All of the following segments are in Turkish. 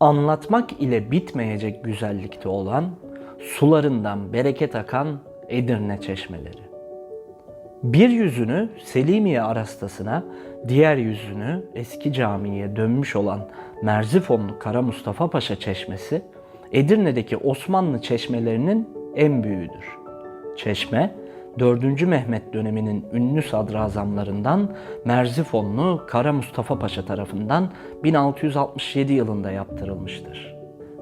Anlatmak ile bitmeyecek güzellikte olan, sularından bereket akan Edirne çeşmeleri. Bir yüzünü Selimiye arastasına, diğer yüzünü eski camiye dönmüş olan Merzifonlu Kara Mustafa Paşa Çeşmesi, Edirne'deki Osmanlı çeşmelerinin en büyüğüdür. Çeşme, 4. Mehmet döneminin ünlü sadrazamlarından Merzifonlu Kara Mustafa Paşa tarafından 1667 yılında yaptırılmıştır.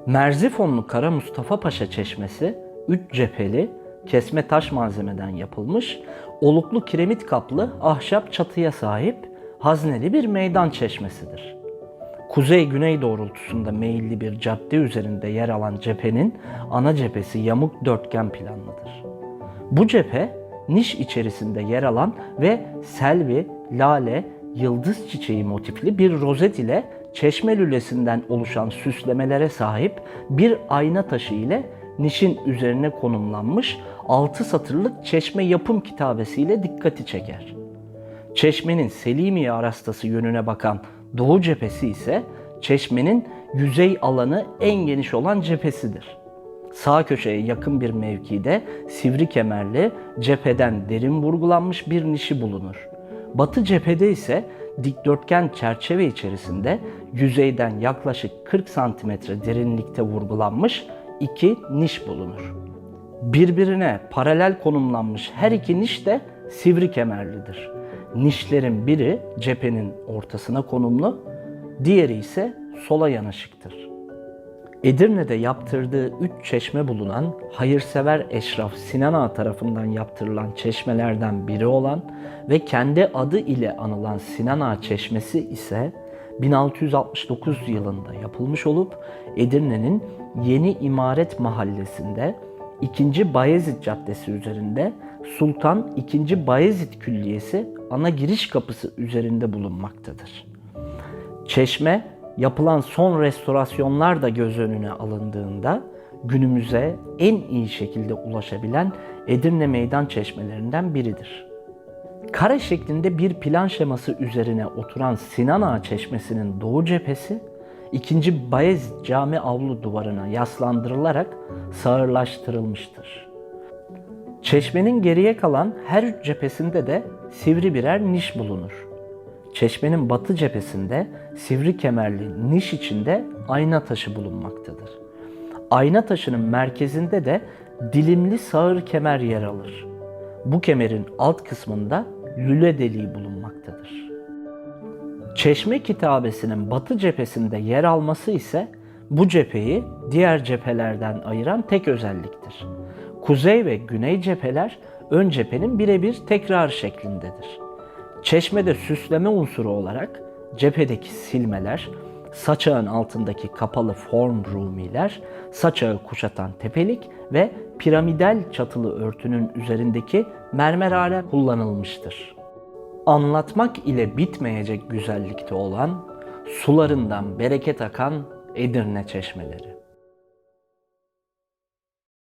Merzifonlu Kara Mustafa Paşa Çeşmesi 3 cepheli kesme taş malzemeden yapılmış, oluklu kiremit kaplı ahşap çatıya sahip hazneli bir meydan çeşmesidir. Kuzey-güney doğrultusunda meyilli bir cadde üzerinde yer alan cephenin ana cephesi yamuk dörtgen planlıdır. Bu cephe niş içerisinde yer alan ve selvi, lale, yıldız çiçeği motifli bir rozet ile çeşme lülesinden oluşan süslemelere sahip bir ayna taşı ile nişin üzerine konumlanmış 6 satırlık çeşme yapım kitabesiyle dikkati çeker. Çeşmenin Selimiye arastası yönüne bakan doğu cephesi ise çeşmenin yüzey alanı en geniş olan cephesidir. Sağ köşeye yakın bir mevkide sivri kemerli cepheden derin vurgulanmış bir nişi bulunur. Batı cephede ise dikdörtgen çerçeve içerisinde yüzeyden yaklaşık 40 santimetre derinlikte vurgulanmış iki niş bulunur. Birbirine paralel konumlanmış her iki niş de sivri kemerlidir. Nişlerin biri cephenin ortasına konumlu, diğeri ise sola yanaşıktır. Edirne'de yaptırdığı üç çeşme bulunan hayırsever eşraf Sinan Ağa tarafından yaptırılan çeşmelerden biri olan ve kendi adı ile anılan Sinan Ağa Çeşmesi ise 1669 yılında yapılmış olup Edirne'nin Yeni İmaret Mahallesi'nde 2. Bayezid Caddesi üzerinde Sultan II. Bayezid Külliyesi ana giriş kapısı üzerinde bulunmaktadır. Çeşme yapılan son restorasyonlar da göz önüne alındığında günümüze en iyi şekilde ulaşabilen Edirne meydan çeşmelerinden biridir. Kare şeklinde bir plan şeması üzerine oturan Sinan Ağa Çeşmesi'nin doğu cephesi 2. Bayezid Cami avlu duvarına yaslandırılarak sağırlaştırılmıştır. Çeşmenin geriye kalan her üç cephesinde de sivri birer niş bulunur. Çeşmenin batı cephesinde sivri kemerli niş içinde ayna taşı bulunmaktadır. Ayna taşının merkezinde de dilimli sağır kemer yer alır. Bu kemerin alt kısmında lüle deliği bulunmaktadır. Çeşme kitabesinin batı cephesinde yer alması ise bu cepheyi diğer cephelerden ayıran tek özelliktir. Kuzey ve güney cepheler ön cephenin birebir tekrar şeklindedir. Çeşmede süsleme unsuru olarak cephedeki silmeler, saçağın altındaki kapalı form rumiler, saçağı kuşatan tepelik ve piramidal çatılı örtünün üzerindeki mermerhane kullanılmıştır. Anlatmak ile bitmeyecek güzellikte olan, sularından bereket akan Edirne çeşmeleri.